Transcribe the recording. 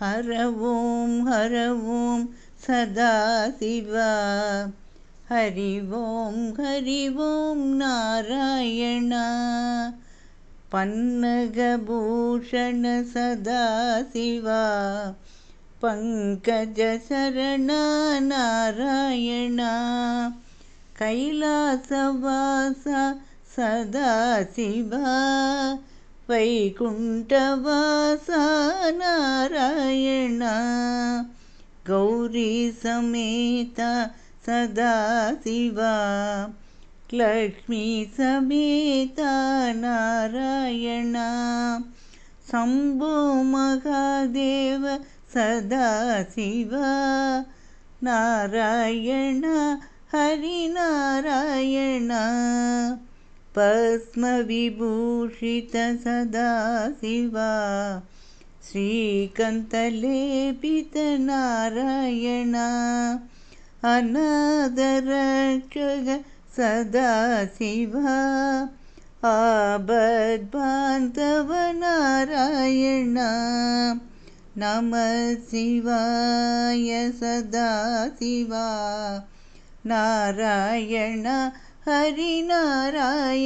ஹரவோம் ஹரவோம் ஹர ஓம் சதா சிவா ஹரி ஓம் நாராயணா பன்னகபூஷண சதா சிவா பங்கஜசரண நாராயணா कैलासवास सदा शिवा वैकुण्ठवासा नारायण गौरी समेता सदा शिवा लक्ष्मी समेता नारायण शम्भो महादेव सदा शिवा नारायण हरिनारायण पद्मविभूषित सदा शिवा नारायण अनादरक्षुग सदा शिवा आबद्बान्धव नारायण नम शिवाय सदा शिवा नारायण हरिनारायणा